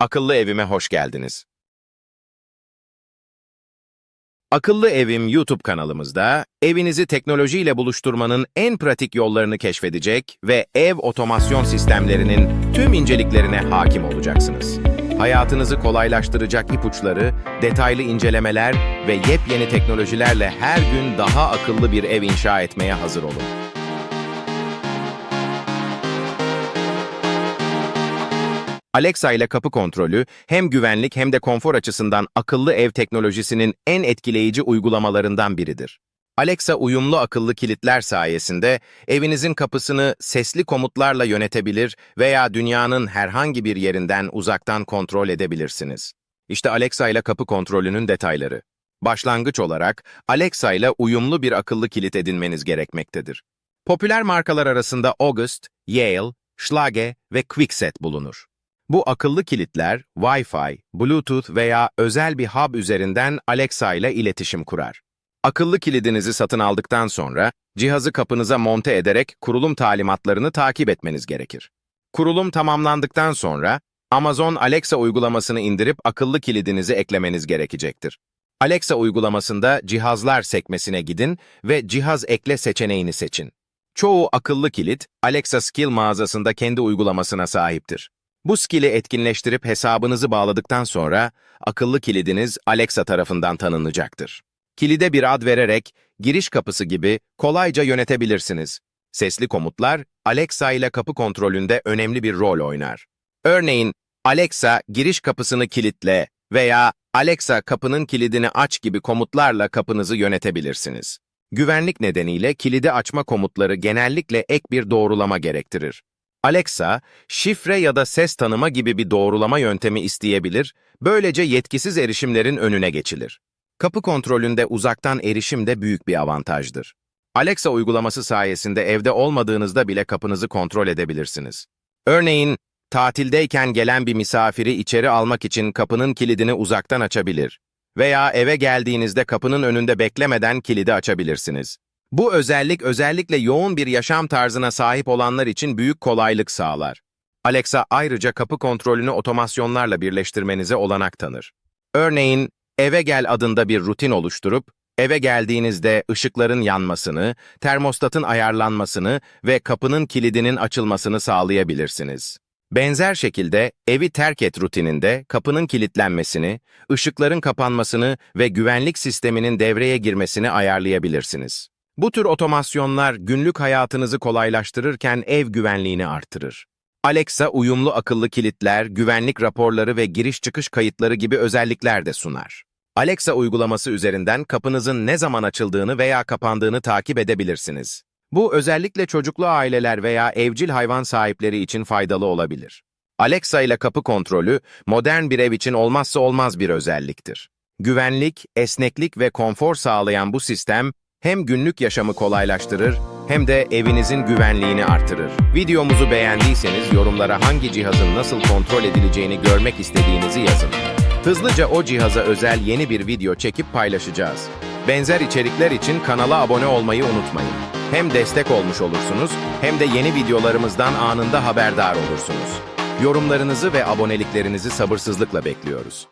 Akıllı evime hoş geldiniz. Akıllı Evim YouTube kanalımızda evinizi teknolojiyle buluşturmanın en pratik yollarını keşfedecek ve ev otomasyon sistemlerinin tüm inceliklerine hakim olacaksınız. Hayatınızı kolaylaştıracak ipuçları, detaylı incelemeler ve yepyeni teknolojilerle her gün daha akıllı bir ev inşa etmeye hazır olun. Alexa ile kapı kontrolü hem güvenlik hem de konfor açısından akıllı ev teknolojisinin en etkileyici uygulamalarından biridir. Alexa uyumlu akıllı kilitler sayesinde evinizin kapısını sesli komutlarla yönetebilir veya dünyanın herhangi bir yerinden uzaktan kontrol edebilirsiniz. İşte Alexa ile kapı kontrolünün detayları. Başlangıç olarak Alexa ile uyumlu bir akıllı kilit edinmeniz gerekmektedir. Popüler markalar arasında August, Yale, Schlage ve Kwikset bulunur. Bu akıllı kilitler Wi-Fi, Bluetooth veya özel bir hub üzerinden Alexa ile iletişim kurar. Akıllı kilidinizi satın aldıktan sonra cihazı kapınıza monte ederek kurulum talimatlarını takip etmeniz gerekir. Kurulum tamamlandıktan sonra Amazon Alexa uygulamasını indirip akıllı kilidinizi eklemeniz gerekecektir. Alexa uygulamasında cihazlar sekmesine gidin ve cihaz ekle seçeneğini seçin. Çoğu akıllı kilit Alexa Skill mağazasında kendi uygulamasına sahiptir. Bu skill'i etkinleştirip hesabınızı bağladıktan sonra akıllı kilidiniz Alexa tarafından tanınacaktır. Kilide bir ad vererek giriş kapısı gibi kolayca yönetebilirsiniz. Sesli komutlar Alexa ile kapı kontrolünde önemli bir rol oynar. Örneğin Alexa giriş kapısını kilitle veya Alexa kapının kilidini aç gibi komutlarla kapınızı yönetebilirsiniz. Güvenlik nedeniyle kilidi açma komutları genellikle ek bir doğrulama gerektirir. Alexa, şifre ya da ses tanıma gibi bir doğrulama yöntemi isteyebilir, böylece yetkisiz erişimlerin önüne geçilir. Kapı kontrolünde uzaktan erişim de büyük bir avantajdır. Alexa uygulaması sayesinde evde olmadığınızda bile kapınızı kontrol edebilirsiniz. Örneğin, tatildeyken gelen bir misafiri içeri almak için kapının kilidini uzaktan açabilir veya eve geldiğinizde kapının önünde beklemeden kilidi açabilirsiniz. Bu özellik özellikle yoğun bir yaşam tarzına sahip olanlar için büyük kolaylık sağlar. Alexa ayrıca kapı kontrolünü otomasyonlarla birleştirmenize olanak tanır. Örneğin, eve gel adında bir rutin oluşturup, eve geldiğinizde ışıkların yanmasını, termostatın ayarlanmasını ve kapının kilidinin açılmasını sağlayabilirsiniz. Benzer şekilde evi terk et rutininde kapının kilitlenmesini, ışıkların kapanmasını ve güvenlik sisteminin devreye girmesini ayarlayabilirsiniz. Bu tür otomasyonlar günlük hayatınızı kolaylaştırırken ev güvenliğini artırır. Alexa uyumlu akıllı kilitler, güvenlik raporları ve giriş çıkış kayıtları gibi özellikler de sunar. Alexa uygulaması üzerinden kapınızın ne zaman açıldığını veya kapandığını takip edebilirsiniz. Bu özellikle çocuklu aileler veya evcil hayvan sahipleri için faydalı olabilir. Alexa ile kapı kontrolü modern bir ev için olmazsa olmaz bir özelliktir. Güvenlik, esneklik ve konfor sağlayan bu sistem hem günlük yaşamı kolaylaştırır hem de evinizin güvenliğini artırır. Videomuzu beğendiyseniz yorumlara hangi cihazın nasıl kontrol edileceğini görmek istediğinizi yazın. Hızlıca o cihaza özel yeni bir video çekip paylaşacağız. Benzer içerikler için kanala abone olmayı unutmayın. Hem destek olmuş olursunuz hem de yeni videolarımızdan anında haberdar olursunuz. Yorumlarınızı ve aboneliklerinizi sabırsızlıkla bekliyoruz.